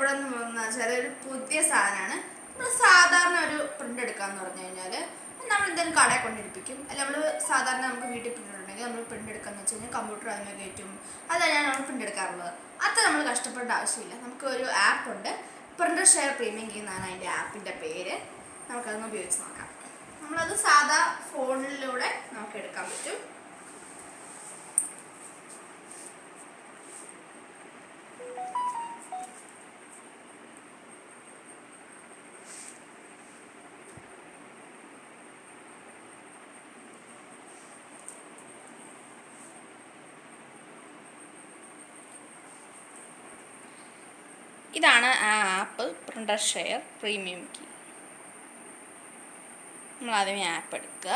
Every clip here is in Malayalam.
പരിചയപ്പെടുന്ന വെച്ചാൽ ഒരു പുതിയ സാധനമാണ്. നമ്മൾ സാധാരണ ഒരു പ്രിന്റ് എടുക്കാന്ന് പറഞ്ഞു കഴിഞ്ഞാൽ നമ്മൾ എന്തെങ്കിലും കടയിൽ കൊണ്ടിരിപ്പിക്കും. അല്ല നമ്മൾ സാധാരണ നമുക്ക് വീട്ടിൽ പ്രിന്റ് ഉണ്ടെങ്കിൽ നമ്മൾ പ്രിന്റ് എടുക്കാന്ന് വെച്ച് കഴിഞ്ഞാൽ കമ്പ്യൂട്ടർ അതിനെ കയറ്റും. അതാണ് നമ്മൾ പ്രിന്റ് എടുക്കാറുള്ളത്. അത്ര നമ്മൾ കഷ്ടപ്പെടേണ്ട ആവശ്യമില്ല. നമുക്ക് ഒരു ആപ്പ് ഉണ്ട്. പ്രിന്റർ ഷെയർ പ്രീമിയം എന്നാണ് അതിന്റെ ആപ്പിന്റെ പേര്. നമുക്കതൊന്ന് ഉപയോഗിച്ച് നോക്കാം. നമ്മളത് സാധാ ഫോണിലൂടെ നമുക്ക് എടുക്കാൻ പറ്റും. ഇതാണ് ആ app printer share premium key നമ്മൾ ആദ്യമേ ആപ്പ് എടുക്കുക.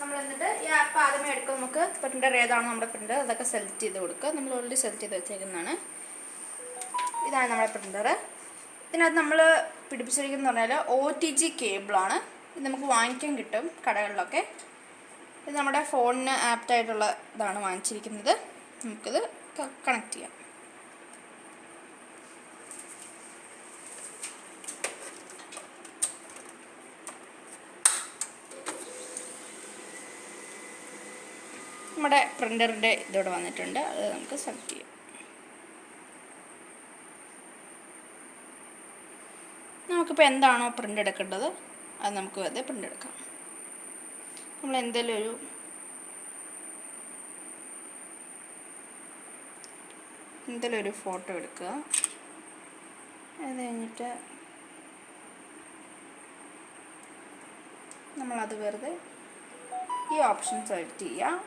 നമ്മൾ എന്നിട്ട് ഈ ആപ്പ് ആദ്യമേ എടുക്കുക നമുക്ക് പ്രിന്റർ ഏതാണോ നമ്മുടെ പ്രിന്റർ അതൊക്കെ സെലക്ട് ചെയ്ത് കൊടുക്കുക. നമ്മൾ ഓൾറെഡി സെലക്ട് ചെയ്ത് വെച്ചേക്കുന്നതാണ്. ഇതാണ് നമ്മുടെ പ്രിന്റർ ഇതിനകത്ത് നമ്മൾ പിടിപ്പിച്ചിരിക്കുന്നത് പറഞ്ഞാൽ ഒ ടി ജി കേബിളാണ് ഇത് നമുക്ക് വാങ്ങിക്കാൻ കിട്ടും കടകളിലൊക്കെ. ഇത് നമ്മുടെ ഫോണിന് ആപ്റ്റായിട്ടുള്ള ഇതാണ് വാങ്ങിച്ചിരിക്കുന്നത്. നമുക്കിത് കണക്ട് ചെയ്യാം. നമ്മുടെ പ്രിന്ററിന്റെ ഇതോടെ വന്നിട്ടുണ്ട്. അത് നമുക്ക് സെലക്ട് ചെയ്യാം. നമുക്കിപ്പോൾ എന്താണോ പ്രിന്റ് എടുക്കേണ്ടത്? അത് നമുക്ക് വെറുതെ പ്രിന്റ് എടുക്കാം. നമ്മൾ എന്തെങ്കിലും ഒരു ഒരു ഫോട്ടോ എടുക്കുക. അത് കഴിഞ്ഞിട്ട് നമ്മളത് വെറുതെ ഈ ഓപ്ഷൻ സെലക്ട് ചെയ്യുക.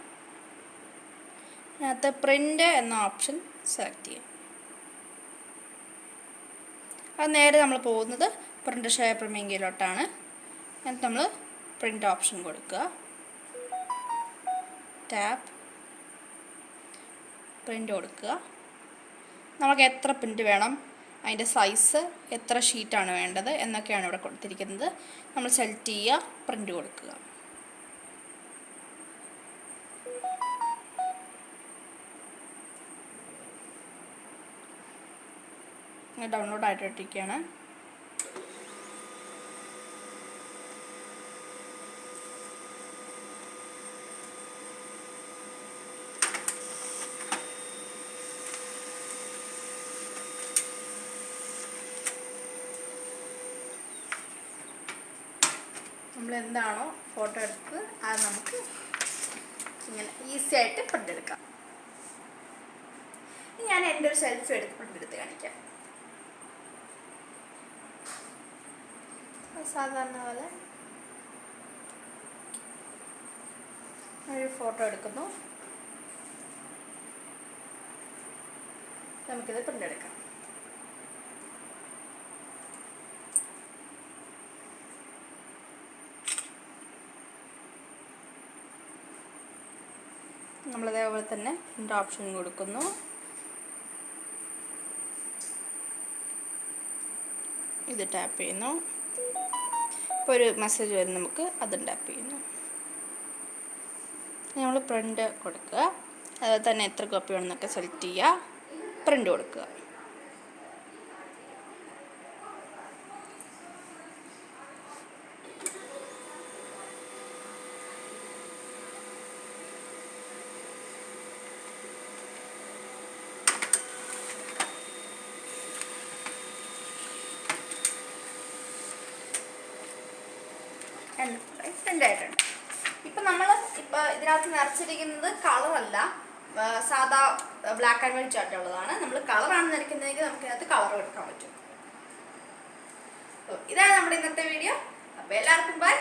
അതിനകത്ത് പ്രിന്റ് എന്ന ഓപ്ഷൻ സെലക്ട് ചെയ്യുക. അത് നേരെ നമ്മൾ പോകുന്നത് പ്രിന്റ് ഷെയർ പ്രമേങ്കിയിലോട്ടാണ് എന്നിട്ട് നമ്മൾ പ്രിന്റ് ഓപ്ഷൻ കൊടുക്കുക. ടാപ്പ് പ്രിന്റ് കൊടുക്കുക. നമുക്ക് എത്ര പ്രിന്റ് വേണം അതിന്റെ സൈസ് എത്ര ഷീറ്റാണ് വേണ്ടത് എന്നൊക്കെയാണ് ഇവിടെ കൊടുത്തിരിക്കുന്നത്. നമ്മൾ സെലക്ട് ചെയ്യുക പ്രിന്റ് കൊടുക്കുക. ഡൗൺലോഡ് ആയിട്ടിരിക്കുകയാണ് നമ്മൾ എന്താണോ ഫോട്ടോ എടുത്തത് അത് നമുക്ക് ഇങ്ങനെ ഈസി ആയിട്ട് പ്രിന്റ് എടുക്കാം. ഞാൻ എന്റെ ഒരു സെൽഫി എടുത്ത് പ്രിന്റ് എടുത്ത് കാണിക്കാം. സാധാരണ പോലെ ഒരു ഫോട്ടോ എടുക്കുന്നു. നമുക്കിത് പ്രിന്റ് എടുക്കാം. നമ്മളതേപോലെ തന്നെ പ്രിന്റ് ഓപ്ഷൻ കൊടുക്കുന്നു. ഇത് ടാപ്പ് ചെയ്യുന്നു. ഇപ്പോൾ ഒരു മെസ്സേജ് വരും നമുക്ക് അതും ടാപ്പ് ചെയ്യുന്നു. നമ്മൾ പ്രിന്റ് കൊടുക്കുക. അതുപോലെ തന്നെ എത്ര കോപ്പി വേണമെന്നൊക്കെ സെലക്ട് ചെയ്യുക. പ്രിന്റ് കൊടുക്കുക. പ്രിന്റ് ആയിട്ടുണ്ട് ഇപ്പം നമ്മൾ ഇപ്പോൾ ഇതിനകത്ത് നിറച്ചിരിക്കുന്നത് കളറല്ല. സാധാ ബ്ലാക്ക് ആൻഡ് വൈറ്റ് ചാർട്ടുള്ളതാണ് നമ്മൾ കളറാണ് നിരക്കുന്നതെങ്കിൽ നമുക്ക് ഇതിനകത്ത് കളർ എടുക്കാൻ പറ്റും. ഇതാണ് നമ്മുടെ ഇന്നത്തെ വീഡിയോ. അപ്പോൾ എല്ലാവർക്കും ബൈ